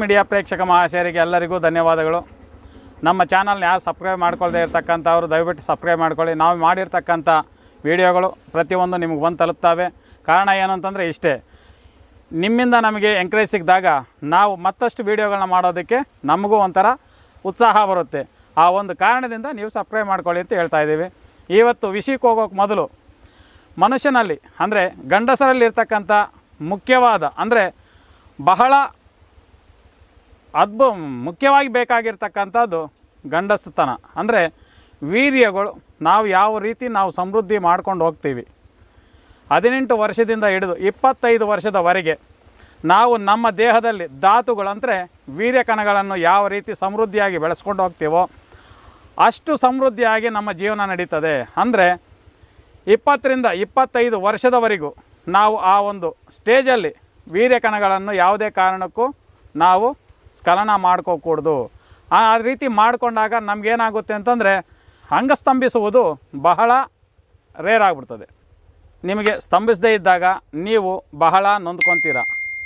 Media ಪ್ರೇಕ್ಷಕ ಮಹಾಶಯರಿಗೆ ಎಲ್ಲರಿಗೂ ಧನ್ಯವಾದಗಳು. ನಮ್ಮ ಚಾನಲ್ನ ಯಾರು ಸಬ್ಸ್ಕ್ರೈಬ್ ಮಾಡ್ಕೊಳ್ಳದೇ ಇರ್ತಕ್ಕಂಥವ್ರು ದಯವಿಟ್ಟು ಸಬ್ಸ್ಕ್ರೈಬ್ ಮಾಡ್ಕೊಳ್ಳಿ. ನಾವು ಮಾಡಿರ್ತಕ್ಕಂಥ ವಿಡಿಯೋಗಳು ಪ್ರತಿಯೊಂದು ನಿಮ್ಗೆ ಬಂದು ತಲುಪ್ತವೆ. ಕಾರಣ ಏನು ಅಂತಂದರೆ ಇಷ್ಟೇ. ನಿಮ್ಮಿಂದ ನಮಗೆ ಎಂಕರೇಜ್ ಸಿಕ್ಕಿದಾಗ ನಾವು ಮತ್ತಷ್ಟು ವೀಡಿಯೋಗಳನ್ನ ಮಾಡೋದಕ್ಕೆ ನಮಗೂ ಒಂಥರ ಉತ್ಸಾಹ ಬರುತ್ತೆ. ಆ ಒಂದು ಕಾರಣದಿಂದ ನೀವು ಸಬ್ಸ್ಕ್ರೈಬ್ ಮಾಡ್ಕೊಳ್ಳಿ ಅಂತ ಹೇಳ್ತಾ ಇದ್ದೀವಿ. ಇವತ್ತು ವಿಷಯಕ್ಕೆ ಹೋಗೋಕೆ ಮೊದಲು ಮನುಷ್ಯನಲ್ಲಿ ಅಂದರೆ ಗಂಡಸರಲ್ಲಿ ಇರ್ತಕ್ಕಂಥ ಮುಖ್ಯವಾದ ಅಂದರೆ ಬಹಳ ಅದ್ಭು ಮುಖ್ಯವಾಗಿ ಬೇಕಾಗಿರ್ತಕ್ಕಂಥದ್ದು ಗಂಡಸುತನ. ಅಂದರೆ ವೀರ್ಯಗಳು, ನಾವು ಯಾವ ರೀತಿ ನಾವು ಸಮೃದ್ಧಿ ಮಾಡ್ಕೊಂಡು ಹೋಗ್ತೀವಿ. ಹದಿನೆಂಟು ವರ್ಷದಿಂದ ಹಿಡಿದು ಇಪ್ಪತ್ತೈದು ವರ್ಷದವರೆಗೆ ನಾವು ನಮ್ಮ ದೇಹದಲ್ಲಿ ಧಾತುಗಳಂದರೆ ವೀರ್ಯ ಕಣಗಳನ್ನು ಯಾವ ರೀತಿ ಸಮೃದ್ಧಿಯಾಗಿ ಬೆಳೆಸ್ಕೊಂಡು ಹೋಗ್ತೀವೋ ಅಷ್ಟು ಸಮೃದ್ಧಿಯಾಗಿ ನಮ್ಮ ಜೀವನ ನಡೀತದೆ. ಅಂದರೆ ಇಪ್ಪತ್ತರಿಂದ ಇಪ್ಪತ್ತೈದು ವರ್ಷದವರೆಗೂ ನಾವು ಆ ಒಂದು ಸ್ಟೇಜಲ್ಲಿ ವೀರ್ಯ ಕಣಗಳನ್ನು ಯಾವುದೇ ಕಾರಣಕ್ಕೂ ನಾವು ಸ್ಖಲನ ಮಾಡ್ಕೋಕೂಡ್ದು. ಆ ರೀತಿ ಮಾಡಿಕೊಂಡಾಗ ನಮಗೇನಾಗುತ್ತೆ ಅಂತಂದರೆ ಅಂಗಸ್ತಂಭಿಸುವುದು ಬಹಳ ರೇರ್ ಆಗಿಬಿಡ್ತದೆ. ನಿಮಗೆ ಸ್ತಂಭಿಸದೇ ಇದ್ದಾಗ ನೀವು ಬಹಳ ನೊಂದ್ಕೊತೀರ.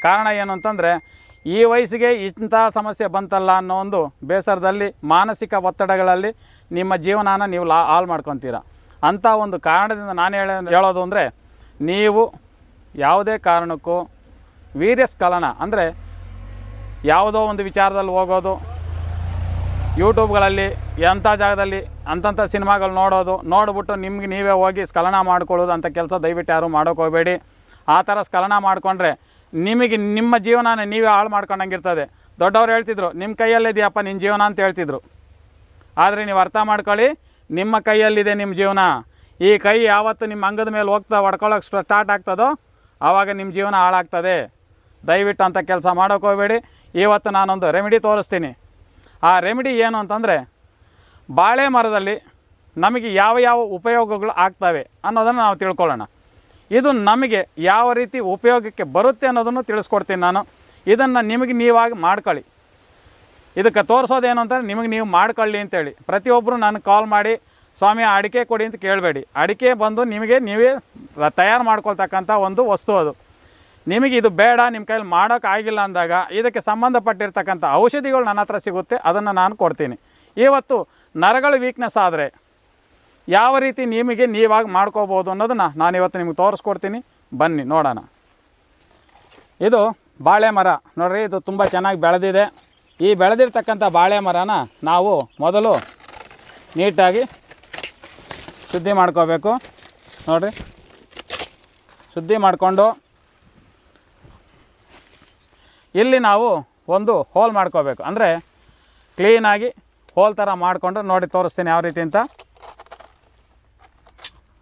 ಕಾರಣ ಏನು ಅಂತಂದರೆ ಈ ವಯಸ್ಸಿಗೆ ಇಂಥ ಸಮಸ್ಯೆ ಬಂತಲ್ಲ ಅನ್ನೋ ಒಂದು ಬೇಸರದಲ್ಲಿ ಮಾನಸಿಕ ಒತ್ತಡಗಳಲ್ಲಿ ನಿಮ್ಮ ಜೀವನಾನ ನೀವು ಲಾ, ಹಾಳು ಮಾಡ್ಕೊತೀರ. ಅಂಥ ಒಂದು ಕಾರಣದಿಂದ ನಾನು ಹೇಳ, ಹೇಳೋದು ಅಂದರೆ ನೀವು ಯಾವುದೇ ಕಾರಣಕ್ಕೂ ವೀರ್ಯಸ್ಖಲನ ಅಂದರೆ ಯಾವುದೋ ಒಂದು ವಿಚಾರದಲ್ಲಿ ಹೋಗೋದು, ಯೂಟ್ಯೂಬ್ಗಳಲ್ಲಿ ಎಂಥ ಜಾಗದಲ್ಲಿ ಅಂತಂಥ ಸಿನಿಮಾಗಳು ನೋಡೋದು, ನೋಡಿಬಿಟ್ಟು ನಿಮ್ಗೆ ನೀವೇ ಹೋಗಿ ಸ್ಖಲನ ಮಾಡ್ಕೊಳ್ಳೋದು ಅಂತ ಕೆಲಸ ದಯವಿಟ್ಟು ಯಾರು ಹೋಗಬೇಡಿ ಆ ಥರ ಸ್ಖಲನ ಮಾಡಿಕೊಂಡ್ರೆ ನಿಮಗೆ ನಿಮ್ಮ ಜೀವನನ ನೀವೇ ಹಾಳು ಮಾಡ್ಕೊಂಡಂಗಿರ್ತದೆ. ದೊಡ್ಡವ್ರು ಹೇಳ್ತಿದ್ರು ನಿಮ್ಮ ಕೈಯಲ್ಲಿದೆಯಪ್ಪ ನಿನ್ನ ಜೀವನ ಅಂತ ಹೇಳ್ತಿದ್ರು. ಆದರೆ ನೀವು ಅರ್ಥ ಮಾಡ್ಕೊಳ್ಳಿ, ನಿಮ್ಮ ಕೈಯಲ್ಲಿದೆ ನಿಮ್ಮ ಜೀವನ. ಈ ಕೈ ಯಾವತ್ತು ನಿಮ್ಮ ಅಂಗದ ಮೇಲೆ ಹೋಗ್ತಾ ಹೊಡ್ಕೊಳ್ಳೋಕೆ ಸ್ಟಾರ್ಟ್ ಆಗ್ತದೋ ಆವಾಗ ನಿಮ್ಮ ಜೀವನ ಹಾಳಾಗ್ತದೆ. ದಯವಿಟ್ಟು ಅಂಥ ಕೆಲಸ ಮಾಡೋಕೆ ಹೋಗಬೇಡಿ. ಇವತ್ತು ನಾನೊಂದು ರೆಮಿಡಿ ತೋರಿಸ್ತೀನಿ. ಆ ರೆಮಿಡಿ ಏನು ಅಂತಂದರೆ ಬಾಳೆ ಮರದಲ್ಲಿ ನಮಗೆ ಯಾವ ಯಾವ ಉಪಯೋಗಗಳು ಆಗ್ತವೆ ಅನ್ನೋದನ್ನು ನಾವು ತಿಳ್ಕೊಳ್ಳೋಣ. ಇದು ನಮಗೆ ಯಾವ ರೀತಿ ಉಪಯೋಗಕ್ಕೆ ಬರುತ್ತೆ ಅನ್ನೋದನ್ನು ತಿಳಿಸ್ಕೊಡ್ತೀನಿ ನಾನು. ಇದನ್ನು ನಿಮಗೆ ನೀವಾಗಿ ಮಾಡ್ಕೊಳ್ಳಿ. ಇದಕ್ಕೆ ತೋರಿಸೋದೇನು ಅಂತಂದ್ರೆ ನಿಮಗೆ ನೀವು ಮಾಡ್ಕೊಳ್ಳಿ ಅಂತೇಳಿ. ಪ್ರತಿಯೊಬ್ಬರು ನನಗೆ ಕಾಲ್ ಮಾಡಿ, ಸ್ವಾಮಿ, ಅಡಿಕೆ ಕೊಡಿ ಅಂತ ಕೇಳಬೇಡಿ. ಅಡಿಕೆ ಬಂದು ನಿಮಗೆ ನೀವೇ ತಯಾರು ಮಾಡ್ಕೊಳ್ತಕ್ಕಂಥ ಒಂದು ವಸ್ತು ಅದು. ನಿಮಗೆ ಇದು ಬೇಡ, ನಿಮ್ಮ ಕೈಯಲ್ಲಿ ಮಾಡೋಕ್ಕಾಗಿಲ್ಲ ಅಂದಾಗ ಇದಕ್ಕೆ ಸಂಬಂಧಪಟ್ಟಿರ್ತಕ್ಕಂಥ ಔಷಧಿಗಳು ನನ್ನ ಹತ್ರ ಸಿಗುತ್ತೆ, ಅದನ್ನು ನಾನು ಕೊಡ್ತೀನಿ. ಇವತ್ತು ನರಗಳು ವೀಕ್ನೆಸ್ ಆದರೆ ಯಾವ ರೀತಿ ನಿಮಗೆ ನೀವಾಗಿ ಮಾಡ್ಕೋಬೋದು ಅನ್ನೋದನ್ನು ನಾನು ಇವತ್ತು ನಿಮಗೆ ತೋರಿಸ್ಕೊಡ್ತೀನಿ. ಬನ್ನಿ, ನೋಡೋಣ. ಇದು ಬಾಳೆ ಮರ. ನೋಡ್ರಿ, ಇದು ತುಂಬ ಚೆನ್ನಾಗಿ ಬೆಳೆದಿದೆ. ಈ ಬೆಳೆದಿರ್ತಕ್ಕಂಥ ಬಾಳೆ ಮರನ ನಾವು ಮೊದಲು ನೀಟಾಗಿ ಶುದ್ಧಿ ಮಾಡ್ಕೋಬೇಕು. ನೋಡ್ರಿ, ಶುದ್ಧಿ ಮಾಡಿಕೊಂಡು ಇಲ್ಲಿ ನಾವು ಒಂದು ಹೋಲ್ ಮಾಡ್ಕೋಬೇಕು. ಅಂದರೆ ಕ್ಲೀನಾಗಿ ಹೋಲ್ ಥರ ಮಾಡಿಕೊಂಡು ನೋಡಿ ತೋರಿಸ್ತೀನಿ ಯಾವ ರೀತಿ ಅಂತ.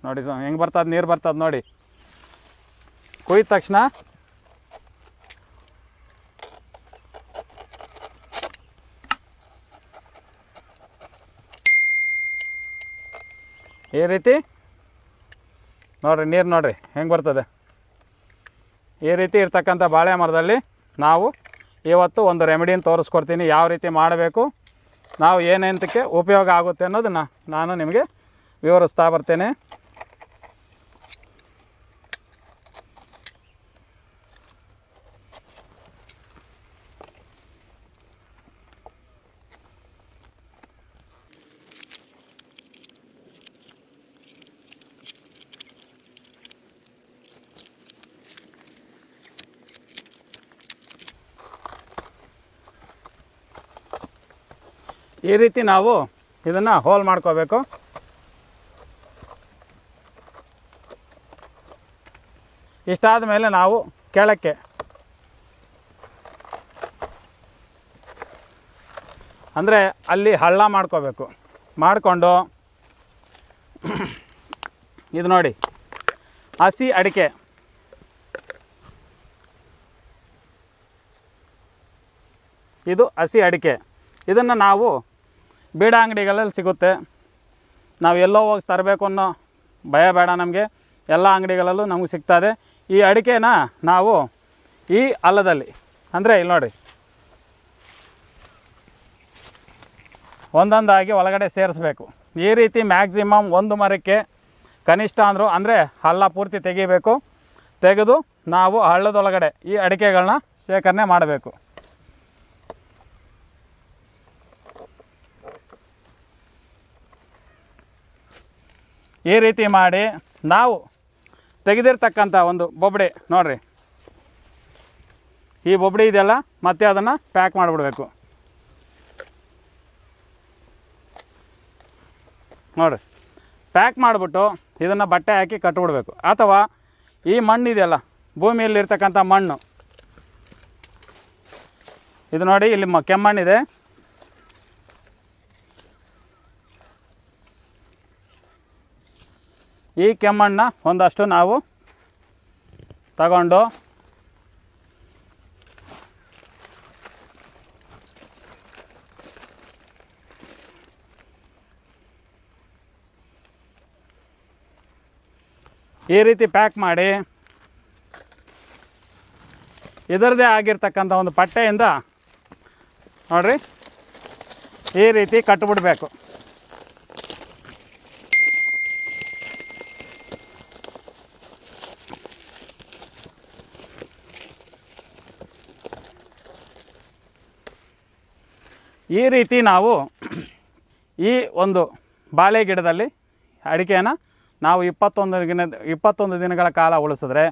ನೋಡಿ ಸೊ ಹೆಂಗೆ ಬರ್ತದೆ, ನೀರು ಬರ್ತದೆ ನೋಡಿ. ಕುಯ್ದ ತಕ್ಷಣ ಈ ರೀತಿ ನೋಡಿರಿ, ನೀರು ನೋಡಿರಿ, ಹೆಂಗೆ ಬರ್ತದೆ. ಈ ರೀತಿ ಇರ್ತಕ್ಕಂಥ ಬಾಳೆ ಮರದಲ್ಲಿ ನಾವು ಇವತ್ತು ಒಂದು ರೆಮಿಡಿನ ತೋರಿಸ್ಕೊಡ್ತೀನಿ ಯಾವ ರೀತಿ ಮಾಡಬೇಕು, ನಾವು ಏನೇಂತಕ್ಕೆ ಉಪಯೋಗ ಆಗುತ್ತೆ ಅನ್ನೋದನ್ನು ನಾನು ನಿಮಗೆ ವಿವರಿಸ್ತಾ ಬರ್ತೇನೆ. ಈ ರೀತಿ ನಾವು ಇದನ್ನು ಹೋಲ್ ಮಾಡ್ಕೋಬೇಕು. ಇಷ್ಟಾದ ಮೇಲೆ ನಾವು ಕೆಳಕ್ಕೆ ಅಂದರೆ ಅಲ್ಲಿ ಹಳ್ಳ ಮಾಡ್ಕೋಬೇಕು. ಮಾಡಿಕೊಂಡು ಇದು ನೋಡಿ, ಹಸಿ ಅಡಿಕೆ. ಇದು ಹಸಿ ಅಡಿಕೆ. ಇದನ್ನು ನಾವು ಬೀಡ ಅಂಗಡಿಗಳಲ್ಲಿ ಸಿಗುತ್ತೆ. ನಾವು ಎಲ್ಲೋ ಹೋಗಿ ತರಬೇಕು ಅನ್ನೋ ಭಯ ಬೇಡ ನಮಗೆ. ಎಲ್ಲ ಅಂಗಡಿಗಳಲ್ಲೂ ನಮಗೆ ಸಿಗ್ತದೆ ಈ ಅಡಿಕೆನ ನಾವು ಈ ಹಳ್ಳದಲ್ಲಿ ಅಂದರೆ ಇಲ್ಲಿ ನೋಡಿ. ಒಂದೊಂದಾಗಿ ಒಳಗಡೆ ಸೇರಿಸ್ಬೇಕು. ಈ ರೀತಿ ಮ್ಯಾಕ್ಸಿಮಮ್ ಒಂದು ಮರಕ್ಕೆ ಕನಿಷ್ಠ ಅಂದರು, ಅಂದರೆ ಹಳ್ಳ ಪೂರ್ತಿ ತೆಗಿಬೇಕು. ತೆಗೆದು ನಾವು ಹಳ್ಳದೊಳಗಡೆ ಈ ಅಡಿಕೆಗಳನ್ನ ಶೇಖರಣೆ ಮಾಡಬೇಕು. ಈ ರೀತಿ ಮಾಡಿ ನಾವು ತೆಗೆದಿರ್ತಕ್ಕಂಥ ಒಂದು ಬೊಬ್ಬಡಿ ನೋಡಿರಿ. ಈ ಬೊಬ್ಬಡಿ ಇದೆಯಲ್ಲ, ಮತ್ತೆ ಅದನ್ನು ಪ್ಯಾಕ್ ಮಾಡಿಬಿಡ್ಬೇಕು. ನೋಡಿರಿ. ಪ್ಯಾಕ್ ಮಾಡಿಬಿಟ್ಟು ಇದನ್ನು ಬಟ್ಟೆ ಹಾಕಿ ಕಟ್ಟಿಬಿಡ್ಬೇಕು ಅಥವಾ ಈ ಮಣ್ಣು ಇದೆಯಲ್ಲ, ಭೂಮಿಯಲ್ಲಿರ್ತಕ್ಕಂಥ ಮಣ್ಣು. ಇದು ನೋಡಿ, ಇಲ್ಲಿ ಮ ಕೆಮ್ಮಣ್ಣಿದೆ. ಈ ಕೆಮ್ಮಣ್ಣ ಒಂದಷ್ಟು ನಾವು ತಗೊಂಡು ಈ ರೀತಿ ಪ್ಯಾಕ್ ಮಾಡಿ ಇದರದೇ ಆಗಿರ್ತಕ್ಕಂಥ ಒಂದು ಪಟ್ಟೆಯಿಂದ ನೋಡ್ರಿ ಈ ರೀತಿ ಕಟ್ಟಿಬಿಡ್ಬೇಕು ಈ ರೀತಿ ನಾವು ಈ ಒಂದು ಬಾಳೆ ಗಿಡದಲ್ಲಿ ಅಡಿಕೆಯನ್ನು ನಾವು ಇಪ್ಪತ್ತೊಂದು ದಿನ, ಇಪ್ಪತ್ತೊಂದು ದಿನಗಳ ಕಾಲ ಉಳಿಸಿದ್ರೆ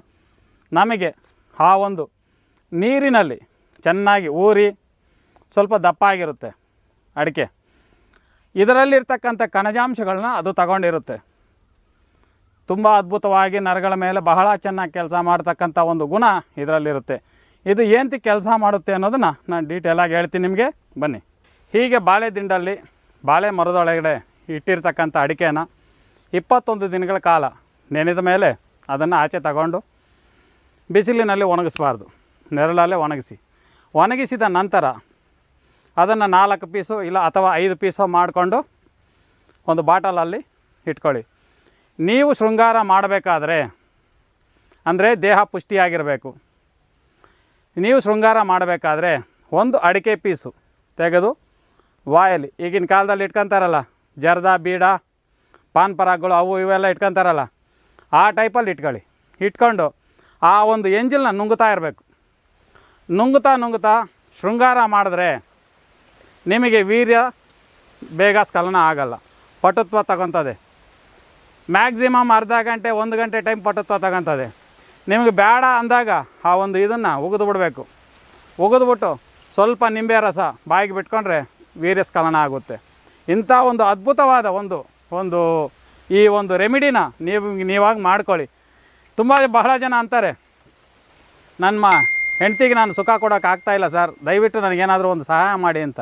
ನಮಗೆ ಆ ಒಂದು ನೀರಿನಲ್ಲಿ ಚೆನ್ನಾಗಿ ಊರಿ ಸ್ವಲ್ಪ ದಪ್ಪ ಆಗಿರುತ್ತೆ ಅಡಿಕೆ. ಇದರಲ್ಲಿರ್ತಕ್ಕಂಥ ಕಣಜಾಂಶಗಳನ್ನ ಅದು ತಗೊಂಡಿರುತ್ತೆ. ತುಂಬ ಅದ್ಭುತವಾಗಿ ನರಗಳ ಮೇಲೆ ಬಹಳ ಚೆನ್ನಾಗಿ ಕೆಲಸ ಮಾಡ್ತಕ್ಕಂಥ ಒಂದು ಗುಣ ಇದರಲ್ಲಿರುತ್ತೆ. ಇದು ಏನಂತ ಕೆಲಸ ಮಾಡುತ್ತೆ ಅನ್ನೋದನ್ನು ನಾನು ಡೀಟೇಲಾಗಿ ಹೇಳ್ತೀನಿ ನಿಮಗೆ. ಬನ್ನಿ. ಹೀಗೆ ಬಾಳೆ ದಿಂಡಲ್ಲಿ ಬಾಳೆ ಮರದೊಳಗಡೆ ಇಟ್ಟಿರ್ತಕ್ಕಂಥ ಅಡಿಕೆನ ಇಪ್ಪತ್ತೊಂದು ದಿನಗಳ ಕಾಲ ನೆನೆದ ಮೇಲೆ ಅದನ್ನು ಆಚೆ ತಗೊಂಡು ಬಿಸಿಲಿನಲ್ಲಿ ಒಣಗಿಸ್ಬಾರ್ದು, ನೆರಳಲ್ಲೇ ಒಣಗಿಸಿ. ಒಣಗಿಸಿದ ನಂತರ ಅದನ್ನು ನಾಲ್ಕು ಪೀಸು ಇಲ್ಲ ಅಥವಾ ಐದು ಪೀಸು ಮಾಡಿಕೊಂಡು ಒಂದು ಬಾಟಲಲ್ಲಿ ಇಟ್ಕೊಳ್ಳಿ. ನೀವು ಶೃಂಗಾರ ಮಾಡಬೇಕಾದ್ರೆ, ಅಂದರೆ ದೇಹ ಪುಷ್ಟಿಯಾಗಿರಬೇಕು. ನೀವು ಶೃಂಗಾರ ಮಾಡಬೇಕಾದ್ರೆ ಒಂದು ಅಡಿಕೆ ಪೀಸು ತೆಗೆದು ವಾಯಲ್ಲಿ ಈಗಿನ ಕಾಲದಲ್ಲಿ ಇಟ್ಕೊತಾರಲ್ಲ, ಜರ್ದ, ಬೀಡ ಪಾನ್ ಪರಾಗಗಳು ಅವು ಇವೆಲ್ಲ ಇಟ್ಕೊತಾರಲ್ಲ, ಆ ಟೈಪಲ್ಲಿ ಇಟ್ಕೊಳ್ಳಿ. ಇಟ್ಕೊಂಡು ಆ ಒಂದು ಎಂಜಿಲ್ನ ನುಂಗುತ್ತಾ ಇರಬೇಕು. ನುಂಗುತ್ತಾ ನುಂಗುತ್ತಾ ಶೃಂಗಾರ ಮಾಡಿದ್ರೆ ನಿಮಗೆ ವೀರ್ಯ ಬೇಗ ಸ್ಖಲನ ಆಗಲ್ಲ. ಪಟುತ್ವ ತಗೊತದೆ. ಮ್ಯಾಕ್ಸಿಮಮ್ ಅರ್ಧ ಗಂಟೆ, ಒಂದು ಗಂಟೆ ಟೈಮ್ ಪಟುತ್ವ ತಗೊತದೆ. ನಿಮಗೆ ಬೇಡ ಅಂದಾಗ ಆ ಒಂದು ಇದನ್ನು ಉಗಿದು ಬಿಡಬೇಕು. ಉಗಿದ್ಬಿಟ್ಟು ಸ್ವಲ್ಪ ನಿಂಬೆ ರಸ ಬಾಯಿಗೆ ಬಿಟ್ಕೊಂಡ್ರೆ ವೀರ್ಯ ಸ್ಖಲನ ಆಗುತ್ತೆ. ಇಂಥ ಒಂದು ಅದ್ಭುತವಾದ ಒಂದು ಒಂದು ಈ ಒಂದು ರೆಮಿಡಿನ ನೀವು, ನೀವಾಗಿ ಮಾಡ್ಕೊಳ್ಳಿ. ತುಂಬ ಬಹಳ ಜನ ಅಂತಾರೆ, ನನ್ನ ಹೆಂಡ್ತಿಗೆ ನಾನು ಸುಖ ಕೊಡೋಕೆ ಆಗ್ತಾ ಇಲ್ಲ ಸರ್, ದಯವಿಟ್ಟು ನನಗೇನಾದರೂ ಒಂದು ಸಹಾಯ ಮಾಡಿ ಅಂತ.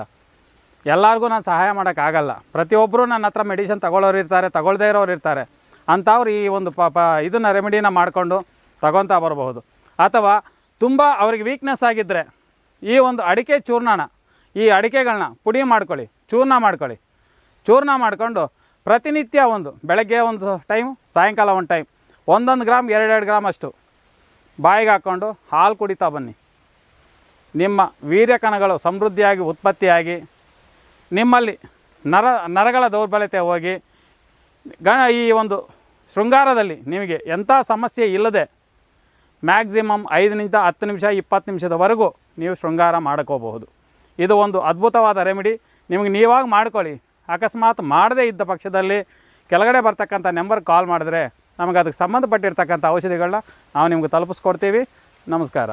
ಎಲ್ಲರಿಗೂ ನಾನು ಸಹಾಯ ಮಾಡೋಕ್ಕಾಗಲ್ಲ ಪ್ರತಿಯೊಬ್ಬರು ನನ್ನ ಹತ್ರ ಮೆಡಿಸಿನ್ ತಗೊಳ್ಳೋರು ಇರ್ತಾರೆ ತಗೊಳ್ಳದೇ ಇರೋರು ಇರ್ತಾರೆ. ಅಂಥವ್ರು ಈ ಒಂದು ಪಾಪ ಇದನ್ನು ರೆಮಿಡಿನ ಮಾಡಿಕೊಂಡು ತಗೊತಾ ಬರಬಹುದು. ಅಥವಾ ತುಂಬ ಅವ್ರಿಗೆ ವೀಕ್ನೆಸ್ ಆಗಿದ್ದರೆ ಈ ಒಂದು ಅಡಿಕೆ ಚೂರ್ಣನ, ಈ ಅಡಿಕೆಗಳನ್ನ ಪುಡಿ ಮಾಡ್ಕೊಳ್ಳಿ, ಚೂರ್ಣ ಮಾಡ್ಕೊಳ್ಳಿ. ಚೂರ್ಣ ಮಾಡಿಕೊಂಡು ಪ್ರತಿನಿತ್ಯ ಒಂದು, ಬೆಳಗ್ಗೆ ಒಂದು ಟೈಮ್ ಸಾಯಂಕಾಲ ಒಂದು ಟೈಮ್ ಒಂದೊಂದು ಗ್ರಾಮ್, ಎರಡೆರಡು ಗ್ರಾಮ್ ಅಷ್ಟು ಬಾಯಿಗೆ ಹಾಕ್ಕೊಂಡು ಹಾಲು ಕುಡಿತಾ ಬನ್ನಿ. ನಿಮ್ಮ ವೀರ್ಯಕಣಗಳು ಸಮೃದ್ಧಿಯಾಗಿ, ಉತ್ಪತ್ತಿಯಾಗಿ, ನಿಮ್ಮಲ್ಲಿ ನರ, ನರಗಳ ದೌರ್ಬಲ್ಯತೆ ಹೋಗಿ ಗಣ ಈ ಒಂದು ಶೃಂಗಾರದಲ್ಲಿ ನಿಮಗೆ ಎಂಥ ಸಮಸ್ಯೆ ಇಲ್ಲದೆ ಮ್ಯಾಕ್ಸಿಮಮ್ ಐದರಿಂದ ಹತ್ತು ನಿಮಿಷ, ಇಪ್ಪತ್ತು ನಿಮಿಷದವರೆಗೂ ನೀವು ಶೃಂಗಾರ ಮಾಡ್ಕೋಬಹುದು. ಇದು ಒಂದು ಅದ್ಭುತವಾದ ರೆಮಿಡಿ ನಿಮಗೆ ನೀವಾಗ ಮಾಡ್ಕೊಳ್ಳಿ. ಅಕಸ್ಮಾತ್ ಮಾಡದೇ ಇದ್ದ ಪಕ್ಷದಲ್ಲಿ ಕೆಳಗಡೆ ಬರ್ತಕ್ಕಂಥ ನಂಬರ್ ಕಾಲ್ ಮಾಡಿದ್ರೆ ನಮಗೆ ಅದಕ್ಕೆ ಸಂಬಂಧಪಟ್ಟಿರ್ತಕ್ಕಂಥ ಔಷಧಿಗಳನ್ನ ನಾವು ನಿಮ್ಗೆ ತಲುಪಿಸ್ಕೊಡ್ತೀವಿ. ನಮಸ್ಕಾರ.